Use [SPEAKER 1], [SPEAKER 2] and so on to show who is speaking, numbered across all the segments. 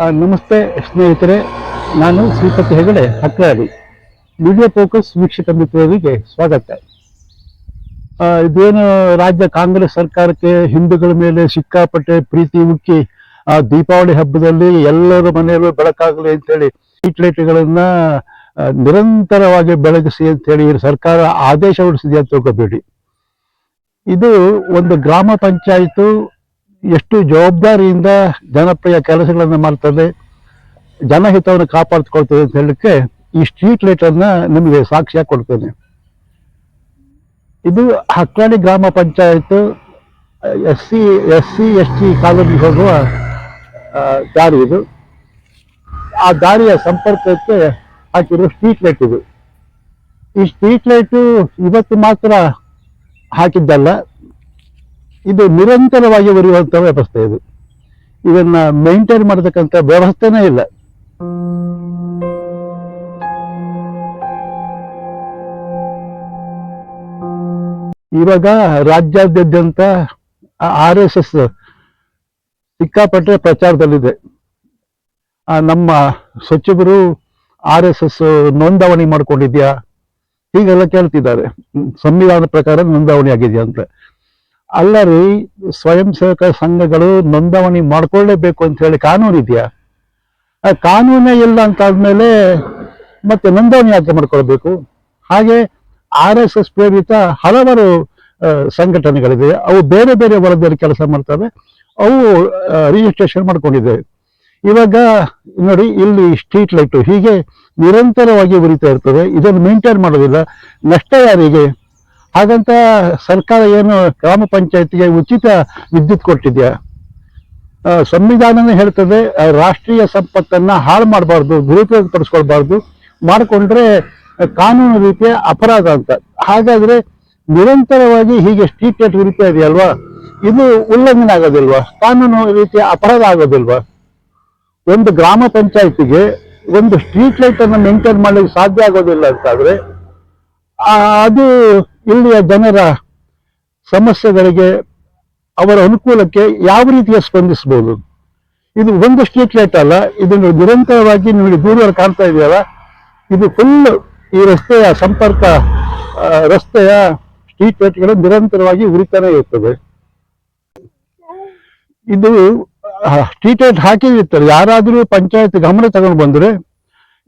[SPEAKER 1] ನಮಸ್ತೆ ಸ್ನೇಹಿತರೆ, ನಾನು ಶ್ರೀಪತಿ ಹೆಗಡೆ ಹಕ್ರಾಡಿ ಮೀಡಿಯಾ ಫೋಕಸ್ ವೀಕ್ಷಕ ಮಿತ್ರರಿಗೆ ಸ್ವಾಗತ. ಇದೇನು ರಾಜ್ಯ ಕಾಂಗ್ರೆಸ್ ಸರ್ಕಾರಕ್ಕೆ ಹಿಂದೂಗಳ ಮೇಲೆ ಸಿಕ್ಕಾಪಟ್ಟೆ ಪ್ರೀತಿ ಉಕ್ಕಿ ದೀಪಾವಳಿ ಹಬ್ಬದಲ್ಲಿ ಎಲ್ಲರ ಮನೆಯಲ್ಲೂ ಬೆಳಕಾಗಲಿ ಅಂತೇಳಿ ಸ್ಟ್ರೀಟ್ ಲೈಟ್ಗಳನ್ನ ನಿರಂತರವಾಗಿ ಬೆಳಗಿಸಿ ಅಂತೇಳಿ ಹೇಳಿ ಸರ್ಕಾರ ಆದೇಶ ಹೊರಡಿಸಿದೆ ಅಂತ ತಿಳ್ಕೊಬೇಡಿ. ಇದು ಒಂದು ಗ್ರಾಮ ಪಂಚಾಯಿತು ಎಷ್ಟು ಜವಾಬ್ದಾರಿಯಿಂದ ಜನಪ್ರಿಯ ಕೆಲಸಗಳನ್ನು ಮಾಡ್ತದೆ, ಜನಹಿತವನ್ನು ಕಾಪಾಡಿಕೊಳ್ತದೆ ಅಂತ ಹೇಳಕ್ಕೆ ಈ ಸ್ಟ್ರೀಟ್ ಲೈಟ್ ಅನ್ನ ನಿಮಗೆ ಸಾಕ್ಷಿ ಕೊಡ್ತೇನೆ. ಇದು ಹಕ್ಕಾಡಿ ಗ್ರಾಮ panchayat S C S C S T ಕಾಲೋನಿಗೆ ಹೋಗುವ ದಾರಿ ಇದು. ಆ ದಾರಿಯ ಸಂಪರ್ಕಕ್ಕೆ ಹಾಕಿರೋ ಸ್ಟ್ರೀಟ್ ಲೈಟ್ ಇದು. ಈ ಸ್ಟ್ರೀಟ್ ಲೈಟು ಇವತ್ತು ಮಾತ್ರ ಹಾಕಿದ್ದಲ್ಲ. ಇದು ನಿರಂತರವಾಗಿ ಬರೆಯುವಂಥ ವ್ಯವಸ್ಥೆ ಇದು. ಇದನ್ನ ಮೇಂಟೈನ್ ಮಾಡತಕ್ಕಂತ ವ್ಯವಸ್ಥೆನೇ ಇಲ್ಲ. ಇವಾಗ ರಾಜ್ಯಾದ್ಯಂತ ಆರ್ ಎಸ್ ಎಸ್ ಸಿಕ್ಕಾಪಟ್ಟೆ ಪ್ರಚಾರದಲ್ಲಿದೆ. ನಮ್ಮ ಸಚಿವರು ಆರ್ ಎಸ್ ಎಸ್ ನೋಂದಾವಣಿ ಮಾಡ್ಕೊಂಡಿದ್ಯಾ? ಹೀಗೆಲ್ಲ ಕೇಳ್ತಿದ್ದಾರೆ. ಸಂವಿಧಾನದ ಪ್ರಕಾರ ನೋಂದಾವಣಿ ಆಗಿದೆಯಾ ಅಂತ. ಅಲ್ಲ ರೀ ಸ್ವಯಂ ಸೇವಕ ಸಂಘಗಳು ನೋಂದಣಿ ಮಾಡ್ಕೊಳ್ಳೇಬೇಕು ಅಂತ ಹೇಳಿ ಕಾನೂನು ಇದೆಯಾ? ಕಾನೂನೇ ಇಲ್ಲ ಅಂತ ಆದ್ಮೇಲೆ ಮತ್ತೆ ನೋಂದಣಿ ಯಾಕೆ ಮಾಡ್ಕೊಳ್ಬೇಕು? ಹಾಗೆ ಆರ್ ಎಸ್ ಎಸ್ ಪ್ರೇರಿತ ಹಲವಾರು ಸಂಘಟನೆಗಳಿವೆ. ಅವು ಬೇರೆ ಬೇರೆ ವರದಿಯಲ್ಲಿ ಕೆಲಸ ಮಾಡ್ತವೆ. ಅವು ರಿಜಿಸ್ಟ್ರೇಷನ್ ಮಾಡ್ಕೊಂಡಿದೆ. ಇವಾಗ ನೋಡಿ, ಇಲ್ಲಿ ಸ್ಟ್ರೀಟ್ ಲೈಟ್ ಹೀಗೆ ನಿರಂತರವಾಗಿ ಉರಿತಾ ಇರ್ತದೆ. ಇದನ್ನು ಮೇಂಟೈನ್ ಮಾಡೋದಿಲ್ಲ. ನಷ್ಟ ಯಾರಿಗೆ ಹಾಗಂತ ಸರ್ಕಾರ ಏನು ಗ್ರಾಮ ಪಂಚಾಯತಿಗೆ ಉಚಿತ ವಿದ್ಯುತ್ ಕೊಟ್ಟಿದೆಯಾ? ಸಂವಿಧಾನನೇ ಹೇಳ್ತದೆ ರಾಷ್ಟ್ರೀಯ ಸಂಪತ್ತನ್ನ ಹಾಳು ಮಾಡಬಾರ್ದು ದುರುಪಯೋಗ ಪಡಿಸ್ಕೊಳ್ಬಾರ್ದು ಮಾಡಿಕೊಂಡ್ರೆ ಕಾನೂನು ರೀತಿಯ ಅಪರಾಧ ಅಂತ. ಹಾಗಾದ್ರೆ ನಿರಂತರವಾಗಿ ಹೀಗೆ ಸ್ಟ್ರೀಟ್ ಲೈಟ್ ಉರಿತಾ ಇದೆಯಲ್ವಾ? ಇದು ಉಲ್ಲಂಘನೆ ಆಗೋದಿಲ್ವಾ? ಕಾನೂನು ರೀತಿಯ ಅಪರಾಧ ಆಗೋದಿಲ್ವಾ? ಒಂದು ಗ್ರಾಮ ಪಂಚಾಯತಿಗೆ ಒಂದು ಸ್ಟ್ರೀಟ್ ಲೈಟ್ ಅನ್ನು ಮೇಂಟೈನ್ ಮಾಡಲಿಕ್ಕೆ ಸಾಧ್ಯ ಆಗೋದಿಲ್ಲ ಅಂತಾದ್ರೆ ಅದು ಇಲ್ಲಿಯ ಜನರ ಸಮಸ್ಯೆಗಳಿಗೆ ಅವರ ಅನುಕೂಲಕ್ಕೆ ಯಾವ ರೀತಿಯ ಸ್ಪಂದಿಸಬಹುದು? ಇದು ಒಂದು ಸ್ಟ್ರೀಟ್ ಲೈಟ್ ಅಲ್ಲ ಇದನ್ನು ನಿರಂತರವಾಗಿ ನಿಮಗೆ ದೂರದಲ್ಲಿ ಕಾಣ್ತಾ ಇದೆಯಲ್ಲ, ಇದು ಫುಲ್ ಈ ರಸ್ತೆಯ ಸಂಪರ್ಕ ರಸ್ತೆಯ ಸ್ಟ್ರೀಟ್ ಲೈಟ್ಗಳು ನಿರಂತರವಾಗಿ ಉರಿತಾನೆ ಇರ್ತದೆ ಇದು ಸ್ಟ್ರೀಟ್ ಲೈಟ್ ಹಾಕಿರ್ತಾರೆ ಯಾರಾದರೂ ಪಂಚಾಯತ್ ಗಮನ ತಗೊಂಡು ಬಂದ್ರೆ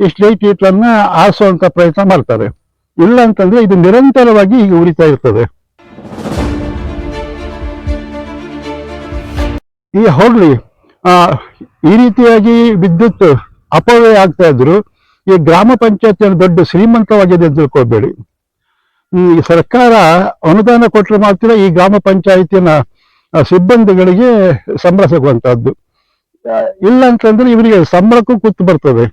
[SPEAKER 1] ಈ ಸ್ಟ್ರೀಟ್ ಲೈಟ್ ಅನ್ನ ಆರಿಸುವಂತ ಪ್ರಯತ್ನ ಮಾಡ್ತಾರೆ. ಇಲ್ಲ ಅಂತಂದ್ರೆ ಇದು ನಿರಂತರವಾಗಿ ಈಗ ಉರಿತಾ ಇರ್ತದೆ. ಈ ಆ, ಈ ರೀತಿಯಾಗಿ ವಿದ್ಯುತ್ ಅಪವ್ಯಯ ಆಗ್ತಾ ಇದ್ರು ಈ ಗ್ರಾಮ ಪಂಚಾಯತ್ ದೊಡ್ಡ ಶ್ರೀಮಂತವಾಗಿದೆ ಅಂತ ತಿಳ್ಕೊಬೇಡಿ ಈ ಸರ್ಕಾರ ಅನುದಾನ ಕೊಟ್ಟರೆ ಮಾತ್ರ ಈ ಗ್ರಾಮ ಪಂಚಾಯತಿನ ಸಿಬ್ಬಂದಿಗಳಿಗೆ ಸಂಬಳ ಸಿಗುವಂತಹದ್ದು. ಇಲ್ಲ ಅಂತಂದ್ರೆ ಇವರಿಗೆ ಸಂಬಳಕ್ಕೂ ಕೂತು ಬರ್ತದೆ.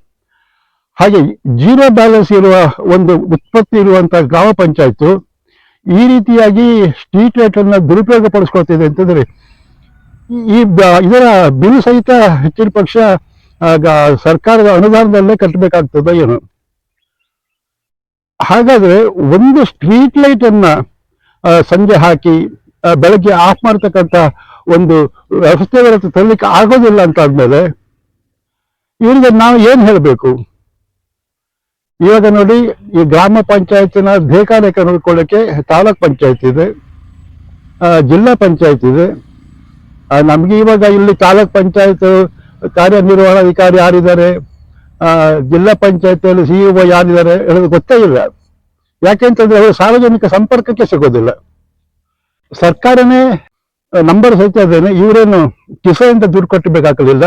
[SPEAKER 1] ಹಾಗೆ ಜೀರೋ ಬ್ಯಾಲೆನ್ಸ್ ಇರುವ ಒಂದು ಉತ್ಪತ್ತಿ ಇರುವಂತಹ ಗ್ರಾಮ ಪಂಚಾಯತ್ ಈ ರೀತಿಯಾಗಿ ಸ್ಟ್ರೀಟ್ ಲೈಟ್ ಅನ್ನ ದುರುಪಯೋಗ ಪಡಿಸ್ಕೊಳ್ತಿದೆ ಅಂತಂದ್ರೆ ಈ ಇದರ ಬಿಲ್ ಸಹಿತ ಹೆಚ್ಚಿನ ಪಕ್ಷ ಸರ್ಕಾರದ ಅನುದಾನದಲ್ಲೇ ಕಟ್ಟಬೇಕಾಗ್ತದ ಏನು. ಹಾಗಾದ್ರೆ ಒಂದು ಸ್ಟ್ರೀಟ್ ಲೈಟ್ ಅನ್ನ ಸಂಜೆ ಹಾಕಿ ಬೆಳಗ್ಗೆ ಆಫ್ ಮಾಡ್ತಕ್ಕಂತ ಒಂದು ವ್ಯವಸ್ಥೆ ತರಲಿಕ್ಕೆ ಆಗೋದಿಲ್ಲ ಅಂತ ಆದ್ಮೇಲೆ ಇವರಿಗೆ ನಾವು ಏನ್ ಹೇಳಬೇಕು? ಇವಾಗ ನೋಡಿ, ಈ ಗ್ರಾಮ ಪಂಚಾಯತಿನ ಬೇಕಾಲೇಖ ನೋಡ್ಕೊಳ್ಳೋಕೆ ತಾಲೂಕ್ ಪಂಚಾಯತ್ ಇದೆ ಜಿಲ್ಲಾ ಪಂಚಾಯತ್ ಇದೆ. ನಮ್ಗೆ ಇವಾಗ ಇಲ್ಲಿ ತಾಲೂಕ್ ಪಂಚಾಯತ್ ಕಾರ್ಯನಿರ್ವಹಣಾಧಿಕಾರಿ ಯಾರಿದ್ದಾರೆ? ಜಿಲ್ಲಾ ಪಂಚಾಯತಿಯಲ್ಲಿ ಒ ಯಾರಿದ್ದಾರೆ ಹೇಳೋದು ಗೊತ್ತೇ ಇಲ್ಲ. ಯಾಕೆಂತಂದ್ರೆ ಅವರು ಸಾರ್ವಜನಿಕ ಸಂಪರ್ಕಕ್ಕೆ ಸಿಗೋದಿಲ್ಲ. ಸರ್ಕಾರನೇ ನಂಬರ್ ಸಹಿತ ಇದ್ದೇನೆ, ಇವರೇನು ಕಿಸೆಯಿಂದ ದುಡ್ಡು ಕಟ್ಟಬೇಕಾಗಲಿಲ್ಲ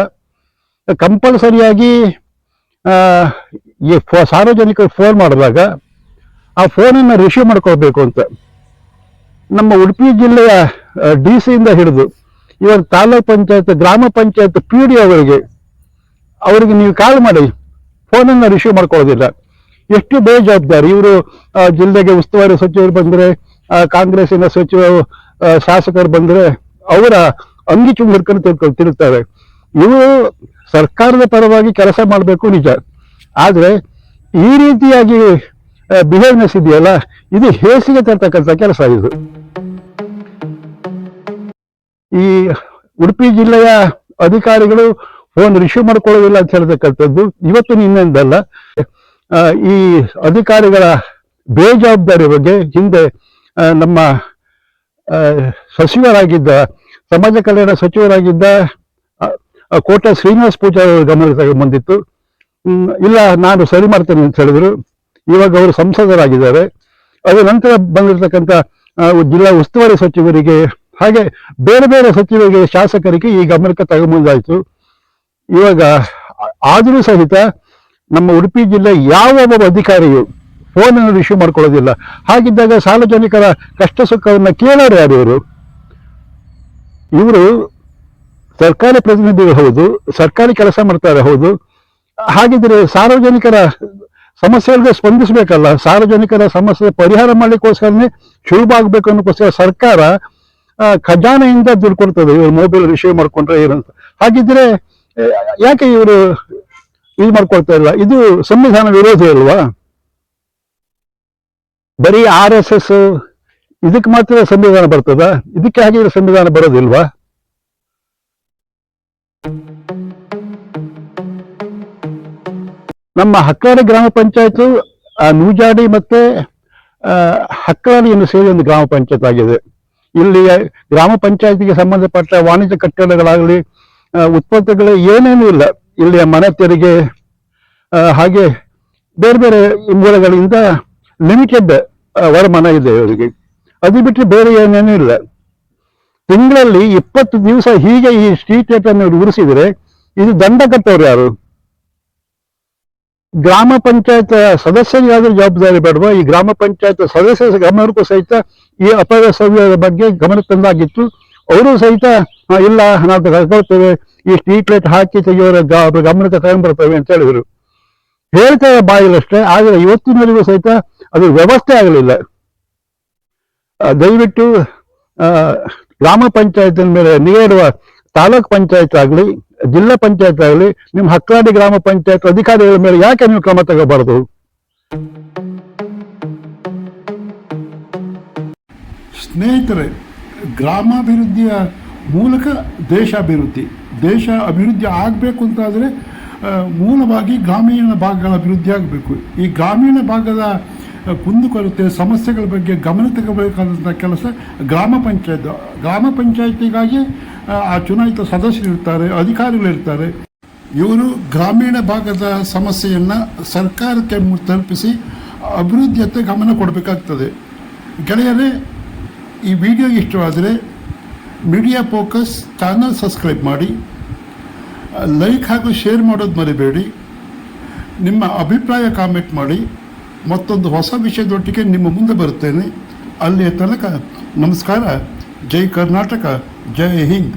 [SPEAKER 1] ಕಂಪಲ್ಸರಿಯಾಗಿ ಈ ಫೋ- ಸಾರ್ವಜನಿಕರು ಫೋನ್ ಮಾಡಿದಾಗ ಆ ಫೋನನ್ನು ರಿಸೀವ್ ಮಾಡ್ಕೊಳ್ಬೇಕು ಅಂತ. ನಮ್ಮ ಉಡುಪಿ ಜಿಲ್ಲೆಯ ಡಿ ಸಿಯಿಂದ ಹಿಡಿದು ಇವರು ತಾಲೂಕ್ ಪಂಚಾಯತ್, ಗ್ರಾಮ ಪಂಚಾಯತ್ ಪಿ ಡಿ ಅವರಿಗೆ ಅವರಿಗೆ ನೀವು ಕಾಲ್ ಮಾಡಿ ಫೋನನ್ನು ರಿಸೀವ್ ಮಾಡ್ಕೊಳ್ಳೋದಿಲ್ಲ. ಎಷ್ಟು ಬೇಜವಾಬ್ದಾರಿ. ಇವರು ಜಿಲ್ಲೆಗೆ ಉಸ್ತುವಾರಿ ಸಚಿವರು ಬಂದರೆ ಕಾಂಗ್ರೆಸ್ಸಿನ ಸಚಿವರು ಶಾಸಕರು ಬಂದರೆ ಅವರ ಅಂಗಿ ಚುಂಬು ತಿಳ್ಕೊಂಡು ತಿರುತ್ತಾರೆ ಇವರು ಸರ್ಕಾರದ ಪರವಾಗಿ ಕೆಲಸ ಮಾಡಬೇಕು ನಿಜ. ಆದ್ರೆ ಈ ರೀತಿಯಾಗಿ ಬಿಹೇವ್ನೆಸ್ ಇದೆಯಲ್ಲ ಇದು ಹೇಸಿಗೆ ತರ್ತಕ್ಕಂಥ ಕೆಲಸ ಇದು. ಈ ಉಡುಪಿ ಜಿಲ್ಲೆಯ ಅಧಿಕಾರಿಗಳು ಫೋನ್ ರಿಸೀವ್ ಮಾಡ್ಕೊಳ್ಳೋದಿಲ್ಲ ಅಂತ ಹೇಳ್ತಕ್ಕಂಥದ್ದು ಇವತ್ತು ನಿನ್ನೆಂದಲ್ಲ ಈ ಅಧಿಕಾರಿಗಳ ಬೇಜವಾಬ್ದಾರಿ ಬಗ್ಗೆ ಹಿಂದೆ ನಮ್ಮ ಸಚಿವರಾಗಿದ್ದ ಸಮಾಜ ಕಲ್ಯಾಣ ಸಚಿವರಾಗಿದ್ದ ಕೋಟೆ ಶ್ರೀನಿವಾಸ ಪೂಜಾರಿ ಗಮನಕ್ಕೆ ಹ್ಮ್, ಇಲ್ಲ, ನಾನು ಸರಿ ಮಾಡ್ತೇನೆ ಅಂತ ಹೇಳಿದ್ರು. ಇವಾಗ ಅವರು ಸಂಸದರಾಗಿದ್ದಾರೆ. ಅದರ ನಂತರ ಬಂದಿರತಕ್ಕಂಥ ಜಿಲ್ಲಾ ಉಸ್ತುವಾರಿ ಸಚಿವರಿಗೆ, ಹಾಗೆ ಬೇರೆ ಬೇರೆ ಸಚಿವರಿಗೆ, ಶಾಸಕರಿಗೆ ಈ ಗಮನಕ್ಕೆ ತಗೊಂಬಂದಾಯಿತು. ಇವಾಗ, ಆದರೂ ಸಹಿತ ನಮ್ಮ ಉಡುಪಿ ಜಿಲ್ಲೆ ಯಾವ ಒಬ್ಬ ಅಧಿಕಾರಿಯು ಫೋನ್ ಅನ್ನು ರಿಸೀವ್ ಮಾಡ್ಕೊಳ್ಳೋದಿಲ್ಲ. ಹಾಗಿದ್ದಾಗ ಸಾರ್ವಜನಿಕರ ಕಷ್ಟ ಸುಖವನ್ನು ಕೇಳೋರು ಯಾರು ಇವರು? ಇವರು ಸರ್ಕಾರಿ ಪ್ರತಿನಿಧಿಗಳು ಹೌದು, ಸರ್ಕಾರಿ ಕೆಲಸ ಮಾಡ್ತಾರೆ ಹೌದು ಹಾಗಿದ್ರೆ ಸಾರ್ವಜನಿಕರ ಸಮಸ್ಯೆಗಳಿಗೆ ಸ್ಪಂದಿಸಬೇಕಲ್ಲ. ಸಾರ್ವಜನಿಕರ ಸಮಸ್ಯೆ ಪರಿಹಾರ ಮಾಡ್ಲಿಕ್ಕೋಸ್ಕರನೇ ಸುಲಭ ಆಗ್ಬೇಕು ಅನ್ನೋಕ್ಕೋಸ್ಕರ ಸರ್ಕಾರ ಖಜಾನೆಯಿಂದ ದುಡ್ಡು ಕೊಡ್ತದೆ. ಇವರು ಮೊಬೈಲ್ ರಿಸೀವ್ ಮಾಡ್ಕೊಂಡ್ರೆ ಏನಂತ. ಹಾಗಿದ್ರೆ ಯಾಕೆ ಇವರು ಇದು ಮಾಡ್ಕೊಳ್ತಾ ಇಲ್ಲ? ಇದು ಸಂವಿಧಾನ ವಿರೋಧಿ ಅಲ್ವಾ? ಬರೀ ಆರ್ ಎಸ್ ಎಸ್ ಇದಕ್ಕೆ ಮಾತ್ರ ಸಂವಿಧಾನ ಬರ್ತದ? ಇದಕ್ಕೆ ಹಾಗೆ ಸಂವಿಧಾನ ಬರೋದಿಲ್ವಾ? ನಮ್ಮ ಹಕ್ಕಾಡಿ ಗ್ರಾಮ ಪಂಚಾಯತ್ ನೂಜಾಡಿ ಮತ್ತೆ ಹಕ್ಕಾಡಿ ಎಂದು ಸೇರಿ ಒಂದು ಗ್ರಾಮ ಪಂಚಾಯತ್ ಆಗಿದೆ. ಇಲ್ಲಿ ಗ್ರಾಮ ಪಂಚಾಯತಿಗೆ ಸಂಬಂಧಪಟ್ಟ ವಾಣಿಜ್ಯ ಕಟ್ಟಡಗಳಾಗಲಿ ಉತ್ಪತ್ತಿಗಳು ಏನೇನೂ ಇಲ್ಲ. ಇಲ್ಲಿಯ ಮನೆ ತೆರಿಗೆ ಹಾಗೆ ಬೇರೆ ಬೇರೆ ಮೂಲಗಳಿಂದ ಲಿಮಿಟೆಡ್ ವರಮಾನ ಇದೆ ಅವರಿಗೆ ಅದು ಬಿಟ್ಟರೆ ಬೇರೆ ಏನೇನೂ ಇಲ್ಲ. ತಿಂಗಳಲ್ಲಿ ಇಪ್ಪತ್ತು ದಿವಸ ಹೀಗೆ ಈ ಸ್ಟ್ರೀಟ್ ಲೈಟ್ ಅನ್ನು ಇದು ದಂಡ ಕಟ್ಟೋರು ಯಾರು? ಗ್ರಾಮ ಪಂಚಾಯತ್ ಸದಸ್ಯರಿಗಾದ್ರೂ ಜವಾಬ್ದಾರಿ ಬೇಡವಾ? ಈ ಗ್ರಾಮ ಪಂಚಾಯತ್ ಸದಸ್ಯರ ಗಮನಕ್ಕೂ ಸಹಿತ ಈ ಅಪವ್ಯಸವ್ಯದ ಬಗ್ಗೆ ಗಮನ ತಂದಾಗಿತ್ತು. ಅವರು ಸಹಿತ ಇಲ್ಲ, ನಾವು ತಗೊಳ್ತೇವೆ ಈ ಸ್ಟ್ರೀಟ್ ಲೈಟ್ ಹಾಕಿ ತೆಗೆಯೋರ ಗಮನಕ್ಕೆ ತಗೊಂಡ್ಬರ್ತೇವೆ ಅಂತ ಹೇಳಿದರು. ಹೇಳ್ತಾರೆ ಬಾಯಿಲಷ್ಟೇ ಆದರೆ ಇವತ್ತಿನವರೆಗೂ ಸಹಿತ ಅದು ವ್ಯವಸ್ಥೆ ಆಗಲಿಲ್ಲ. ದಯವಿಟ್ಟು ಗ್ರಾಮ ಪಂಚಾಯತ್ ಮೇಲೆ ನೀಡುವ ತಾಲೂಕ್ ಪಂಚಾಯತ್ ಆಗಲಿ ಜಿಲ್ಲಾ ಪಂಚಾಯತ್ ಆಗಲಿ ನಿಮ್ಮ ಹಕ್ಕಾಡಿ ಗ್ರಾಮ ಪಂಚಾಯತ್ ಅಧಿಕಾರಿಗಳ ಮೇಲೆ ಯಾಕೆ ನೀವು ಕ್ರಮ ತಗೋಬಾರದು?
[SPEAKER 2] ಸ್ನೇಹಿತರೆ, ಗ್ರಾಮಾಭಿವೃದ್ಧಿಯ ಮೂಲಕ ದೇಶಾಭಿವೃದ್ಧಿ, ದೇಶ ಅಭಿವೃದ್ಧಿ ಆಗಬೇಕು ಅಂತಾದರೆ ಮೂಲವಾಗಿ ಗ್ರಾಮೀಣ ಭಾಗಗಳ ಅಭಿವೃದ್ಧಿ ಆಗಬೇಕು. ಈ ಗ್ರಾಮೀಣ ಭಾಗದ ಕುಂದುಕೊರತೆ ಸಮಸ್ಯೆಗಳ ಬಗ್ಗೆ ಗಮನ ತಗೋಬೇಕಾದಂಥ ಕೆಲಸ ಗ್ರಾಮ ಪಂಚಾಯತ್ ಗ್ರಾಮ ಪಂಚಾಯತಿಗಾಗಿ ಆ, ಚುನಾಯಿತ ಸದಸ್ಯರು ಇರ್ತಾರೆ ಅಧಿಕಾರಿಗಳು ಇರ್ತಾರೆ. ಇವರು ಗ್ರಾಮೀಣ ಭಾಗದ ಸಮಸ್ಯೆಯನ್ನು ಸರ್ಕಾರಕ್ಕೆ ತಲುಪಿಸಿ ಅಭಿವೃದ್ಧಿಯತ್ತ ಗಮನ ಕೊಡಬೇಕಾಗ್ತದೆ. ಗೆಳೆಯರೇ ಈ ವಿಡಿಯೋ ಇಷ್ಟವಾದರೆ ಮೀಡಿಯಾ ಫೋಕಸ್ ಚಾನಲ್ ಸಬ್ಸ್ಕ್ರೈಬ್ ಮಾಡಿ. ಲೈಕ್ ಹಾಗೂ ಶೇರ್ ಮಾಡೋದು ಮರಿಬೇಡಿ. ನಿಮ್ಮ ಅಭಿಪ್ರಾಯ ಕಾಮೆಂಟ್ ಮಾಡಿ. ಮತ್ತೊಂದು ಹೊಸ ವಿಷಯದೊಟ್ಟಿಗೆ ನಿಮ್ಮ ಮುಂದೆ ಬರುತ್ತೇನೆ. ಅಲ್ಲಿಯ ತನಕ ನಮಸ್ಕಾರ. ಜೈ ಕರ್ನಾಟಕ. ಜೈ ಹಿಂದ್.